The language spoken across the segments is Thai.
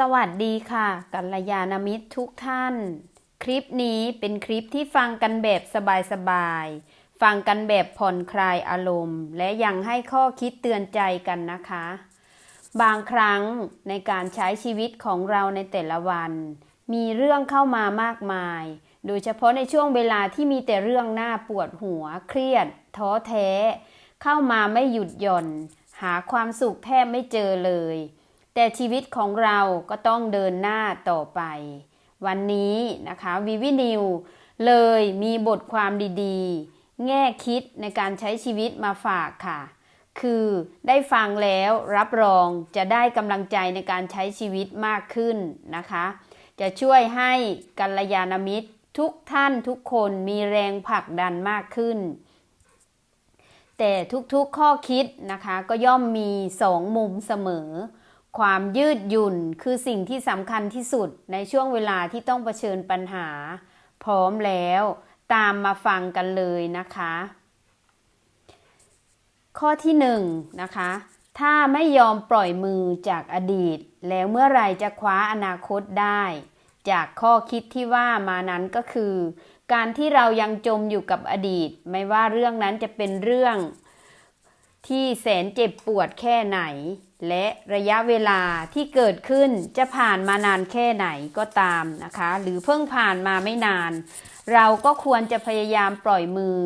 สวัสดีค่ะกัลยาณมิตรทุกท่าน คลิปนี้เป็นคลิปที่ฟังกันแบบสบายๆ ฟังกันแบบผ่อนคลายอารมณ์ และยังให้ข้อคิดเตือนใจกันนะคะ บางครั้งในการใช้ชีวิตของเราในแต่ละวัน มีเรื่องเข้ามามากมาย โดยเฉพาะในช่วงเวลาที่มีแต่เรื่องหน้าปวดหัว เครียด ท้อแท้ เข้ามาไม่หยุดหย่อน หาความสุขแทบไม่เจอเลย แต่ชีวิตของเราก็ต้องเดินหน้าต่อไป วันนี้นะคะวิวินิวเลยมีบทความดีๆ แง่คิดในการใช้ชีวิตมาฝากค่ะ คือได้ฟังแล้วรับรองจะได้กำลังใจในการใช้ชีวิตมากขึ้นนะคะ จะช่วยให้กัลยาณมิตรทุกท่านทุกคนมีแรงผลักดันมากขึ้น แต่ทุกๆข้อคิดนะคะก็ย่อมมีสองมุมเสมอ ความยืดหยุ่นคือสิ่งที่สำคัญที่สุดในช่วงเวลาที่ต้องเผชิญปัญหา พร้อมแล้วตามมาฟังกันเลยนะคะ ข้อที่หนึ่งนะคะ ถ้าไม่ยอมปล่อยมือจากอดีต แล้วเมื่อไรจะคว้าอนาคตได้ จากข้อคิดที่ว่ามานั้นก็คือ การที่เรายังจมอยู่กับอดีต ไม่ว่าเรื่องนั้นจะเป็นเรื่องที่แสนเจ็บปวดแค่ไหน และระยะเวลาที่เกิดขึ้นจะผ่านมานานแค่ไหนก็ตามนะคะ หรือเพิ่งผ่านมาไม่นาน เราก็ควรจะพยายามปล่อยมือ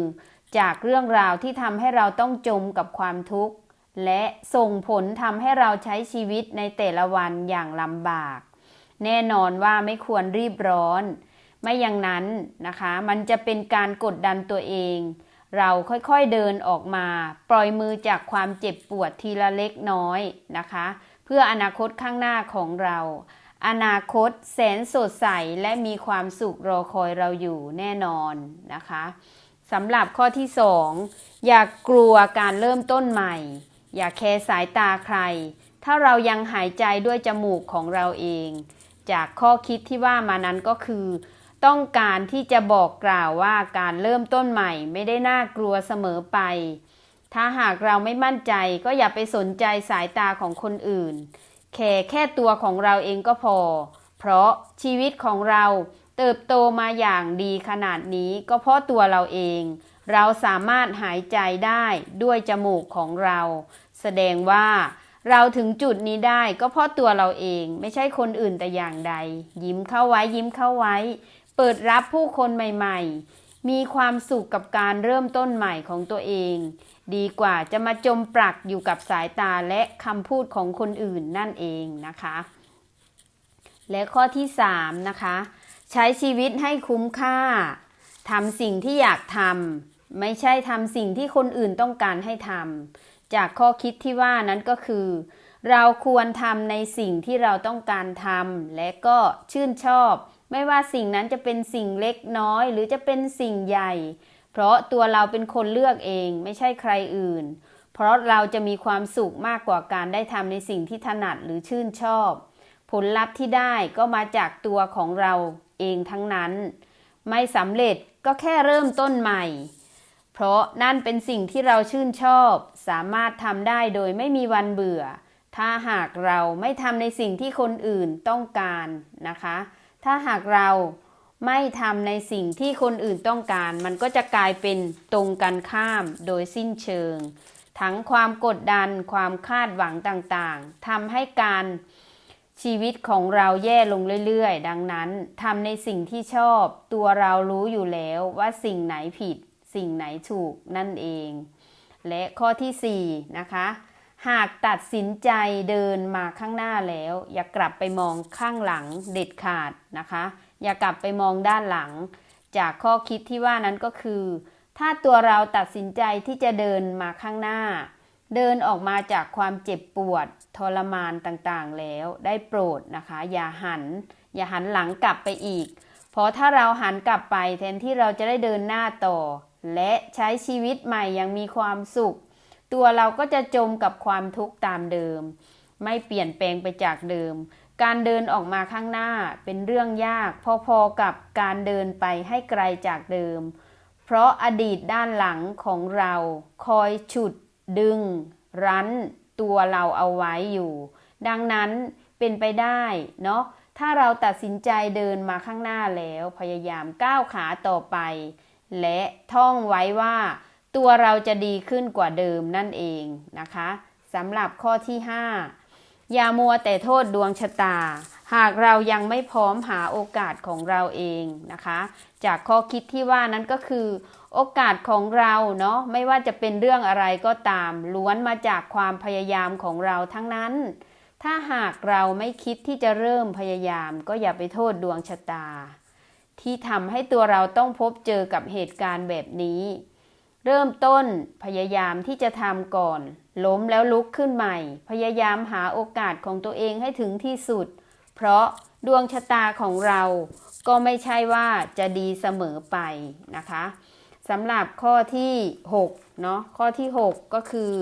จากเรื่องราวที่ทำให้เราต้องจมกับความทุกข์ และส่งผลทำให้เราใช้ชีวิตในแต่ละวันอย่างลำบาก แน่นอนว่าไม่ควรรีบร้อน ไม่อย่างนั้นนะคะ มันจะเป็นการกดดันตัวเอง เราค่อยๆเดินออกมา ปล่อยมือจากความเจ็บปวดทีละเล็กน้อยนะคะ เพื่ออนาคตข้างหน้าของเรา อนาคตแสนสดใสและมีความสุขรอคอยเราอยู่แน่นอนนะคะสำหรับข้อที่ 2 อย่ากกลัวการเริ่มต้นใหม่ อย่าแคร์สายตาใคร ถ้าเรายังหายใจด้วยจมูกของเราเอง จากข้อคิดที่ว่ามานั้นก็คือ ต้องการที่จะบอกกล่าวว่าการเริ่มต้นใหม่ไม่ได้น่ากลัวเสมอไป ถ้าหากเราไม่มั่นใจก็อย่าไปสนใจสายตาของคนอื่น แค่แค่ตัวของเราเองก็พอ เพราะชีวิตของเราเติบโตมาอย่างดีขนาดนี้ก็เพราะตัวเราเอง เราสามารถหายใจได้ด้วยจมูกของเรา แสดงว่าเราถึงจุดนี้ได้ก็เพราะตัวเราเอง ไม่ใช่คนอื่นแต่อย่างใด ยิ้มเข้าไว้ยิ้มเข้าไว้ เปิดรับผู้คนใหม่ ๆ มีความสุขกับการเริ่มต้นใหม่ของตัวเอง ดีกว่าจะมาจมปลักอยู่กับสายตาและคำพูดของคนอื่นนั่นเองนะคะ และข้อที่ 3 นะคะ ใช้ชีวิตให้คุ้มค่าทำสิ่งที่อยากทำไม่ใช่ทำสิ่งที่คนอื่นต้องการให้ทำจากข้อคิดที่ว่านั้นก็คือ เราควรทำในสิ่งที่เราต้องการทำและก็ชื่นชอบ ไม่ว่าสิ่งนั้นจะเป็นสิ่งเล็กน้อยหรือจะเป็นสิ่งใหญ่ เพราะตัวเราเป็นคนเลือกเองไม่ใช่ใครอื่น เพราะเราจะมีความสุขมากกว่าการได้ทำในสิ่งที่ถนัดหรือชื่นชอบ ผลลัพธ์ที่ได้ก็มาจากตัวของเราเองทั้งนั้น ไม่สำเร็จก็แค่เริ่มต้นใหม่ เพราะนั่นเป็นสิ่งที่เราชื่นชอบ สามารถทำได้โดยไม่มีวันเบื่อ ถ้าหากเราไม่ทำในสิ่งที่คนอื่นต้องการนะคะ ถ้าหากเราไม่ทำในสิ่งที่คนอื่นต้องการ มันก็จะกลายเป็นตรงกันข้ามโดยสิ้นเชิง ทั้งความกดดันความคาดหวังต่างๆทำให้การชีวิตของเราแย่ลงเรื่อยๆ ดังนั้นทำในสิ่งที่ชอบ ตัวเรารู้อยู่แล้วว่าสิ่งไหนผิด สิ่งไหนถูกนั่นเอง และข้อที่ 4 นะคะ หากตัดสินใจเดินมาข้างหน้าแล้ว อย่ากลับไปมองข้างหลังเด็ดขาดนะคะ อย่ากลับไปมองด้านหลัง จากข้อคิดที่ว่านั้นก็คือ ถ้าตัวเราตัดสินใจที่จะเดินมาข้างหน้า เดินออกมาจากความเจ็บปวดทรมานต่างๆแล้วได้โปรดนะคะ อย่าหัน อย่าหันหลังกลับไปอีก เพราะถ้าเราหันกลับไปแทนที่เราจะได้เดินหน้าต่อ และใช้ชีวิตใหม่อย่างมีความสุข ตัวเราก็จะจมกับความทุกข์ตามเดิม ไม่เปลี่ยนแปลงไปจากเดิม การเดินออกมาข้างหน้าเป็นเรื่องยาก พอๆกับการเดินไปให้ไกลจากเดิม เพราะอดีตด้านหลังของเราคอยฉุด ดึง รั้น ตัวเราเอาไว้อยู่ ดังนั้นเป็นไปได้เนาะถ้าเราตัดสินใจเดินมาข้างหน้าแล้วพยายามก้าวขาต่อไป และท่องไว้ว่า ตัวเราจะดีขึ้นกว่าเดิมนั่นเองนะคะสำหรับข้อที่ 5 อย่ามัวแต่โทษดวงชะตา หากเรายังไม่พร้อมหาโอกาสของเราเองนะคะ จากข้อคิดที่ว่านั้นก็คือ โอกาสของเราเนาะไม่ว่าจะเป็นเรื่องอะไรก็ตาม ล้วนมาจากความพยายามของเราทั้งนั้น ถ้าหากเราไม่คิดที่จะเริ่มพยายาม ก็อย่าไปโทษดวงชะตา ที่ทำให้ตัวเราต้องพบเจอกับเหตุการณ์แบบนี้ เริ่มต้นพยายามที่จะทำก่อน ล้มแล้วลุกขึ้นใหม่ พยายามหาโอกาสของตัวเองให้ถึงที่สุด เพราะดวงชะตาของเราก็ไม่ใช่ว่าจะดีเสมอไปนะคะสำหรับข้อที่ 6 เนาะข้อที่ 6 ก็คือ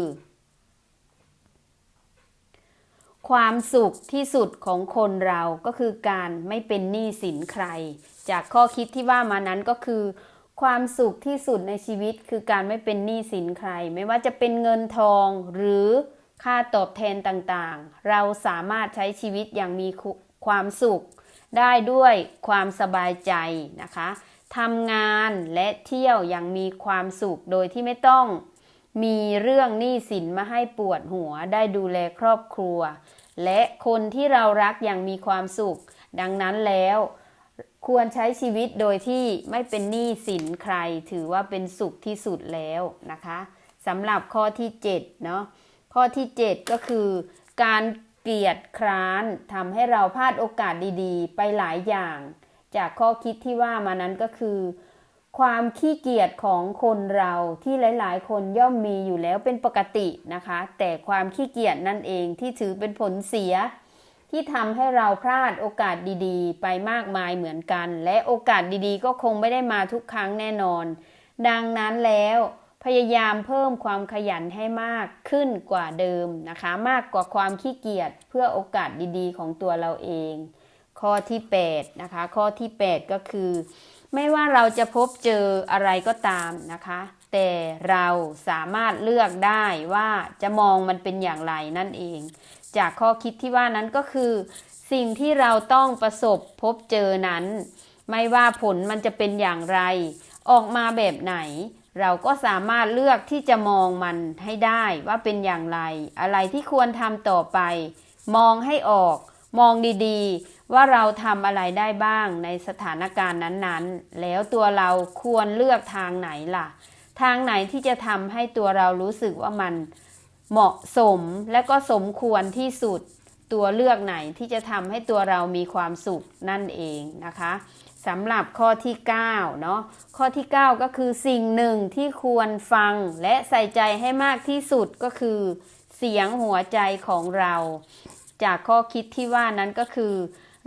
ความสุขที่สุดของคนเราก็คือการไม่เป็นหนี้สินใคร จากข้อคิดที่ว่ามานั้นก็คือ ความสุขที่สุดในชีวิตคือการไม่เป็นหนี้สินใคร ไม่ว่าจะเป็นเงินทองหรือค่าตอบแทนต่างๆ เราสามารถใช้ชีวิตอย่างมีความสุข ได้ด้วยความสบายใจนะคะทำงานและเที่ยวอย่างมีความสุขโดยที่ไม่ต้อง มีเรื่องหนี้สินมาให้ปวดหัวได้ดูแลครอบครัว และคนที่เรารักอย่างมีความสุข ดังนั้นแล้ว ควรใช้ชีวิตโดยที่ไม่เป็นหนี้สินใคร ถือว่าเป็นสุขที่สุดแล้วนะคะสำหรับข้อที่7เนาะข้อที่ 7 ก็คือ การเกลียดคร้านทำให้เราพลาดโอกาสดีๆ ไปหลายอย่าง จากข้อคิดที่ว่ามานั้นก็คือ ความขี้เกียจของคนเราที่หลายๆ คนย่อมมีอยู่แล้วเป็นปกตินะคะ แต่ความขี้เกียจนั่นเองที่ถือเป็นผลเสีย ที่ทำให้เราพลาดโอกาสดีๆ ไปมากมายเหมือนกัน และโอกาสดีๆ ก็คงไม่ได้มาทุกครั้งแน่นอน ดังนั้นแล้วพยายามเพิ่มความขยันให้มากขึ้นกว่าเดิมนะคะ มากกว่าความขี้เกียจเพื่อโอกาสดีๆ ของตัวเราเอง ข้อที่8นะคะ ข้อที่ 8 ก็คือ ไม่ว่าเราจะพบเจออะไรก็ตามนะคะ แต่เราสามารถเลือกได้ว่าจะมองมันเป็นอย่างไรนั่นเอง จากข้อคิดที่ว่านั้นก็คือ สิ่งที่เราต้องประสบพบเจอนั้น ไม่ว่าผลมันจะเป็นอย่างไร ออกมาแบบไหน เราก็สามารถเลือกที่จะมองมันให้ได้ว่าเป็นอย่างไร อะไรที่ควรทำต่อไป มองให้ออก มองดีๆ ว่าเราทำอะไรได้บ้างในสถานการณ์นั้นๆ แล้วตัวเราควรเลือกทางไหนล่ะ ทางไหนที่จะทำให้ตัวเรารู้สึกว่ามัน เหมาะสมและก็สมควรที่สุดตัวเลือกไหนที่จะทำให้ตัวเรามีความสุขนั่นเองนะคะสำหรับข้อที่9เนาะข้อที่ 9 ก็คือสิ่งหนึ่งที่ควรฟังและใส่ใจให้มากที่สุดก็คือ เสียงหัวใจของเรา จากข้อคิดที่ว่านั้นก็คือ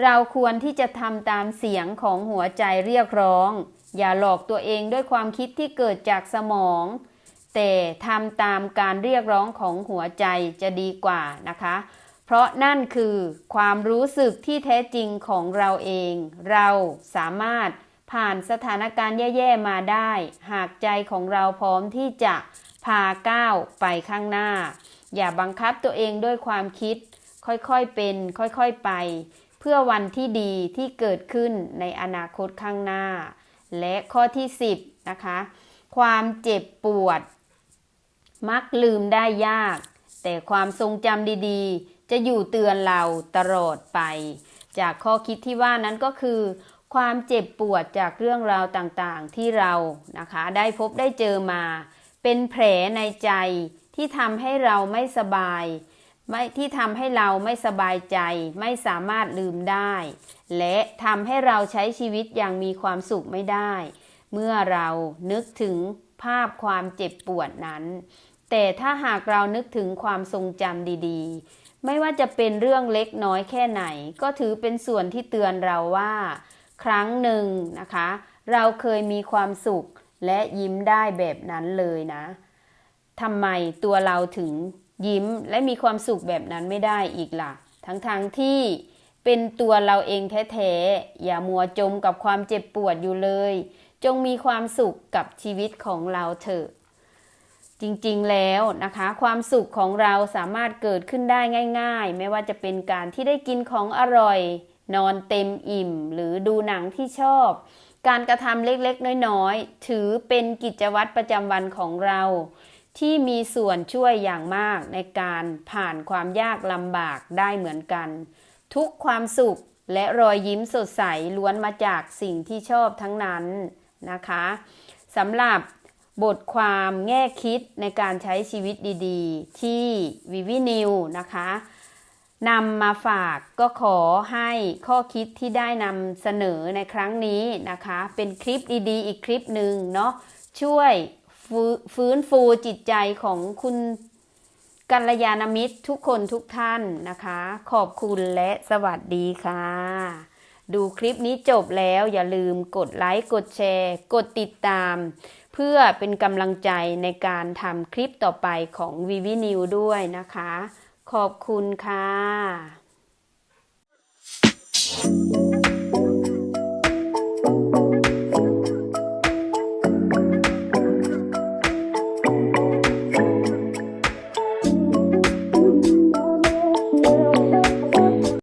เราควรที่จะทำตามเสียงของหัวใจเรียกร้อง อย่าหลอกตัวเองด้วยความคิดที่เกิดจากสมอง แต่ทำตามการเรียกร้องของหัวใจจะดีกว่านะคะ เพราะนั่นคือความรู้สึกที่แท้จริงของเราเอง เราสามารถผ่านสถานการณ์แย่ๆมาได้ หากใจของเราพร้อมที่จะพาก้าวไปข้างหน้า อย่าบังคับตัวเองด้วยความคิด ค่อยๆเป็น ค่อยๆไป เพื่อวันที่ดีที่เกิดขึ้นในอนาคตข้างหน้า และข้อที่ 10 นะคะ ความเจ็บปวด มักลืมได้ยาก แต่ความทรงจำดีๆ จะอยู่เตือนเราตลอดไป จากข้อคิดที่ว่านั้นก็คือ ความเจ็บปวดจากเรื่องราวต่างๆ ที่เรานะคะ ได้พบได้เจอมา เป็นแผลในใจที่ทำให้เราไม่สบายไม่ที่ทำให้เราไม่สบายใจ ไม่สามารถลืมได้ และทำให้เราใช้ชีวิตอย่างมีความสุขไม่ได้ เมื่อเรานึกถึงภาพความเจ็บปวดนั้น แต่ถ้าหากเรานึกถึงความทรงจำดีๆ ไม่ว่าจะเป็นเรื่องเล็กน้อยแค่ไหน ก็ถือเป็นส่วนที่เตือนเราว่า ครั้งหนึ่งนะคะ เราเคยมีความสุขและยิ้มได้แบบนั้นเลยนะทำไมตัวเราถึงยิ้มและมีความสุขแบบนั้นไม่ได้อีกล่ะ ทั้งๆทที่เป็นตัวเราเองแท้ๆ อย่ามัวจมกับความเจ็บปวดอยู่เลย จงมีความสุขกับชีวิตของเราเถอะ จริงๆแล้วนะคะ ความสุขของเราสามารถเกิดขึ้นได้ง่าย ๆ ไม่ว่าจะเป็นการที่ได้กินของอร่อย นอนเต็มอิ่ม หรือดูหนังที่ชอบ การกระทำเล็กๆ น้อยๆ ถือเป็นกิจวัตรประจำวันของเรา ที่มีส่วนช่วยอย่างมากในการผ่านความยากลำบากได้เหมือนกัน ทุกความสุขและรอยยิ้มสดใสล้วนมาจากสิ่งที่ชอบทั้งนั้นนะคะสำหรับ บทความแง่คิดในการใช้ชีวิตดีๆ ที่วิวินิวนะคะนำมาฝากก็ขอให้ข้อคิดที่ได้นำเสนอในครั้งนี้นะคะ เป็นคลิปดีๆ อีกคลิปหนึ่งเนาะช่วยฟื้นฟูจิตใจของคุณกัลยาณมิตรทุกคนทุกท่านนะคะ ขอบคุณและสวัสดีค่ะ ดูคลิปนี้จบแล้วอย่าลืมกดไลค์ กดแชร์ กดติดตาม พื่อเป็นกำลังใจในการทำคลิปต่อไปของวีวีนิวด้วยนะคะ ขอบคุณค่ะ